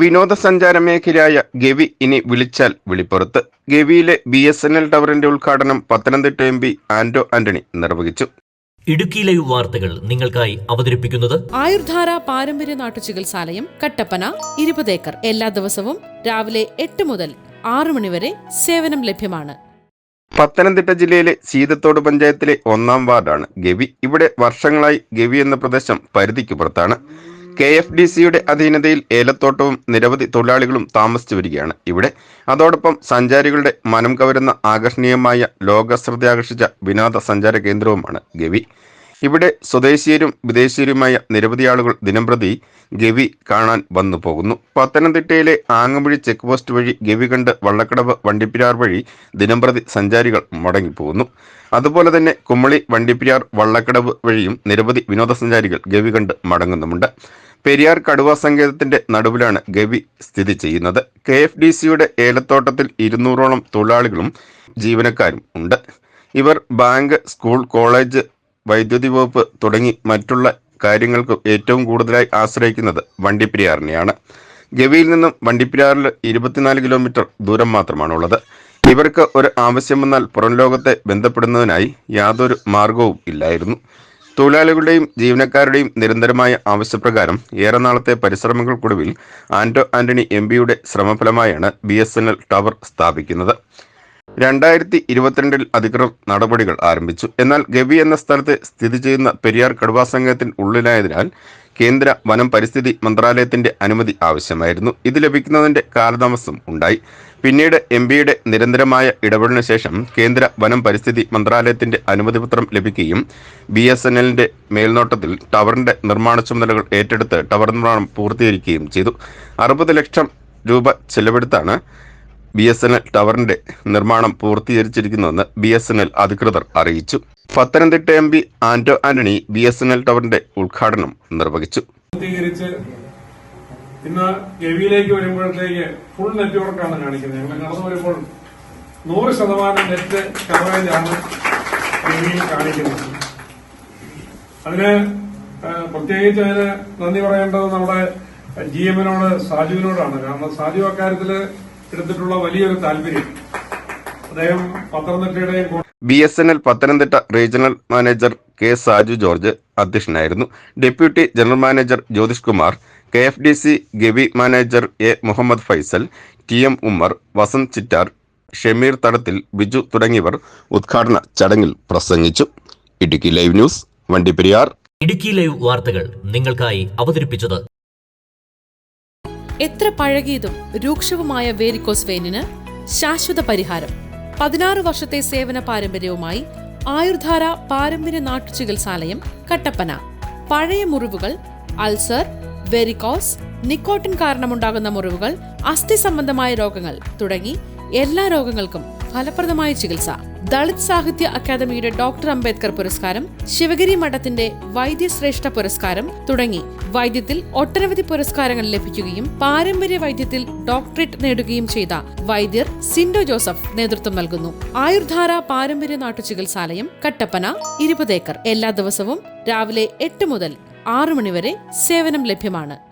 വിനോദസഞ്ചാര മേഖലയായ ഗവി ഇനി വിളിച്ചാൽ വിളിപ്പുറത്ത്. ഗവിയിലെ ബി എസ് എൻ എൽ ടവറിന്റെ ഉദ്ഘാടനം പത്തനംതിട്ട എം പി ആന്റോ ആന്റണി നിർവഹിച്ചു. ഇടുക്കിയിലെ ലൈവ് വാർത്തകൾ നിങ്ങൾക്കായി അവതരിപ്പിക്കുന്നത് ആയുർധാര പാരമ്പര്യ നാട്ടുചികിത്സാലയം കട്ടപ്പന ഇരുപത് ഏക്കർ. എല്ലാ ദിവസവും രാവിലെ എട്ട് മുതൽ ആറ് മണിവരെ സേവനം ലഭ്യമാണ്. പത്തനംതിട്ട ജില്ലയിലെ സീതത്തോട് പഞ്ചായത്തിലെ ഒന്നാം വാർഡാണ് ഗവി. ഇവിടെ വർഷങ്ങളായി ഗവി എന്ന പ്രദേശം പരിധിക്ക് പുറത്താണ്. കെ എഫ് ഡി സിയുടെ അധീനതയിൽ ഏലത്തോട്ടവും നിരവധി തൊഴിലാളികളും താമസിച്ചു വരികയാണ്. ഇവിടെ അതോടൊപ്പം സഞ്ചാരികളുടെ മനം കവരുന്ന ആകർഷണീയമായ ലോകശ്രദ്ധയാകർഷിച്ച വിനോദസഞ്ചാര കേന്ദ്രവുമാണ് ഗവി. ഇവിടെ സ്വദേശീയരും വിദേശീയരുമായ നിരവധി ആളുകൾ ദിനംപ്രതി ഗവി കാണാൻ വന്നു പോകുന്നു. പത്തനംതിട്ടയിലെ ആങ്ങമ്പുഴി ചെക്ക് പോസ്റ്റ് വഴി ഗവി കണ്ട് വള്ളക്കടവ് വണ്ടിപ്പിരാർ വഴി ദിനംപ്രതി സഞ്ചാരികൾ മടങ്ങിപ്പോകുന്നു. അതുപോലെ തന്നെ കുമ്മളി വണ്ടിപ്പിരാർ വള്ളക്കടവ് വഴിയും നിരവധി വിനോദസഞ്ചാരികൾ ഗവി കണ്ട് മടങ്ങുന്നുമുണ്ട്. പെരിയാർ കടുവ സങ്കേതത്തിന്റെ നടുവിലാണ് ഗവി സ്ഥിതി ചെയ്യുന്നത്. കെ എഫ് ഡി സിയുടെ ഏലത്തോട്ടത്തിൽ ഇരുന്നൂറോളം തൊഴിലാളികളും ജീവനക്കാരും ഉണ്ട്. ഇവർ ബാങ്ക് സ്കൂൾ കോളേജ് വൈദ്യുതി വകുപ്പ് തുടങ്ങി മറ്റുള്ള കാര്യങ്ങൾക്കും ഏറ്റവും കൂടുതലായി ആശ്രയിക്കുന്നത് വണ്ടിപ്പെരിയാറിനെയാണ്. ഗവിയിൽ നിന്നും വണ്ടിപ്പെരിയാറിൽ ഇരുപത്തിനാല് കിലോമീറ്റർ ദൂരം മാത്രമാണുള്ളത്. ഇവർക്ക് ഒരു ആവശ്യം വന്നാൽ പുറം ലോകത്തെ ബന്ധപ്പെടുന്നതിനായി യാതൊരു മാർഗവും ഇല്ലായിരുന്നു. തൊഴിലാളികളുടെയും ജീവനക്കാരുടെയും നിരന്തരമായ ആവശ്യപ്രകാരം ഏറെ നാളത്തെ പരിശ്രമങ്ങൾക്കൊടുവിൽ ആന്റോ ആന്റണി എം പിയുടെ ശ്രമഫലമായാണ് B S N L tower സ്ഥാപിക്കുന്നത്. രണ്ടായിരത്തി ഇരുപത്തിരണ്ടിൽ അധികൃതർ നടപടികൾ ആരംഭിച്ചു. എന്നാൽ ഗവി എന്ന സ്ഥലത്ത് സ്ഥിതി ചെയ്യുന്ന പെരിയാർ കടുവാ സംഘത്തിന് ഉള്ളിലായതിനാൽ കേന്ദ്ര വനം പരിസ്ഥിതി മന്ത്രാലയത്തിന്റെ അനുമതി ആവശ്യമായിരുന്നു. ഇത് ലഭിക്കുന്നതിന്റെ കാലതാമസം ഉണ്ടായി. പിന്നീട് എം പിയുടെ നിരന്തരമായ ഇടപെടലിന് ശേഷം കേന്ദ്ര വനം പരിസ്ഥിതി മന്ത്രാലയത്തിന്റെ അനുമതി പത്രം ലഭിക്കുകയും ബി എസ് എൻ എല്ലിന്റെ മേൽനോട്ടത്തിൽ ടവറിന്റെ നിർമ്മാണ ചുമതലകൾ ഏറ്റെടുത്ത് ടവർ നിർമ്മാണം പൂർത്തീകരിക്കുകയും ചെയ്തു. അറുപത് ലക്ഷം രൂപ ചെലവെടുത്താണ് ബി എസ് എൻ എൽ ടവറിന്റെ നിർമ്മാണം പൂർത്തീകരിച്ചിരിക്കുന്നുവെന്ന് ബി എസ് എൻ എൽ അധികൃതർ അറിയിച്ചു. Pathanamthitta M P Anto Antony B S N L ടവറിന്റെ ഉദ്ഘാടനം നിർവഹിച്ചു. ഇന്ന് ഗവിയിലേക്ക് വരുമ്പോഴത്തേക്ക് ഫുൾ നെറ്റ്വർക്കാണ് കാണിക്കുന്നത്. ഞങ്ങൾ നടന്നു വരുമ്പോൾ നൂറ് ശതമാനം നെറ്റ് കവറേജാണ് ഗവിയിൽ കാണിക്കുന്നത്. അതിന് പ്രത്യേകിച്ച് അതിന് നന്ദി പറയേണ്ടത് നമ്മുടെ ജി എമ്മിനോട് സാജുവിനോടാണ്. കാരണം സാജു അക്കാര്യത്തിൽ എടുത്തിട്ടുള്ള വലിയൊരു താല്പര്യം. അദ്ദേഹം പത്തനംതിട്ടയുടെയും B S N L Pathanamthitta regional manager K Saju George അധ്യക്ഷനായിരുന്നു. Deputy general manager Jyothish Kumar K F D C Gavi manager A Muhammad Faisal T M Ummer Vasanth Chittar Shameer Thadathil Biju തുടങ്ങിയവർ ഉദ്ഘാടന ചടങ്ങിൽ പ്രസംഗിച്ചു. Idukki live news Vandiperiyar. Idukki live വാർത്തകൾ നിങ്ങൾക്കായി അവതരിപ്പിച്ചത് എത്ര പഴകിയതും രൂക്ഷവുമായ varicose വെയിനിന് ശാശ്വത പരിഹാരം. പതിനാറ് വർഷത്തെ സേവന പാരമ്പര്യവുമായി ആയുർധാര പാരമ്പര്യ നാട്ടുചികിത്സാലയം കട്ടപ്പന. പഴയ മുറിവുകൾ അൾസർ വെരിക്കോസ് നിക്കോട്ടിൻ കാരണമുണ്ടാകുന്ന മുറിവുകൾ അസ്ഥി സംബന്ധമായ രോഗങ്ങൾ തുടങ്ങി എല്ലാ രോഗങ്ങൾക്കും ഫലപ്രദമായ ചികിത്സ. ദളിത് സാഹിത്യ അക്കാദമിയുടെ ഡോക്ടർ അംബേദ്കർ പുരസ്കാരം ശിവഗിരി മഠത്തിന്റെ വൈദ്യശ്രേഷ്ഠ പുരസ്കാരം തുടങ്ങി. വൈദ്യത്തിൽ ഒട്ടനവധി പുരസ്കാരങ്ങൾ ലഭിക്കുകയും പാരമ്പര്യ വൈദ്യത്തിൽ ഡോക്ടറേറ്റ് നേടുകയും ചെയ്ത വൈദ്യർ സിൻഡോ ജോസഫ് നേതൃത്വം നൽകുന്നു. ആയുർധാര പാരമ്പര്യ നാട്ടു ചികിത്സാലയം കട്ടപ്പന ഇരുപത് ഏക്കർ. എല്ലാ ദിവസവും രാവിലെ എട്ട് മുതൽ ആറു മണിവരെ സേവനം ലഭ്യമാണ്.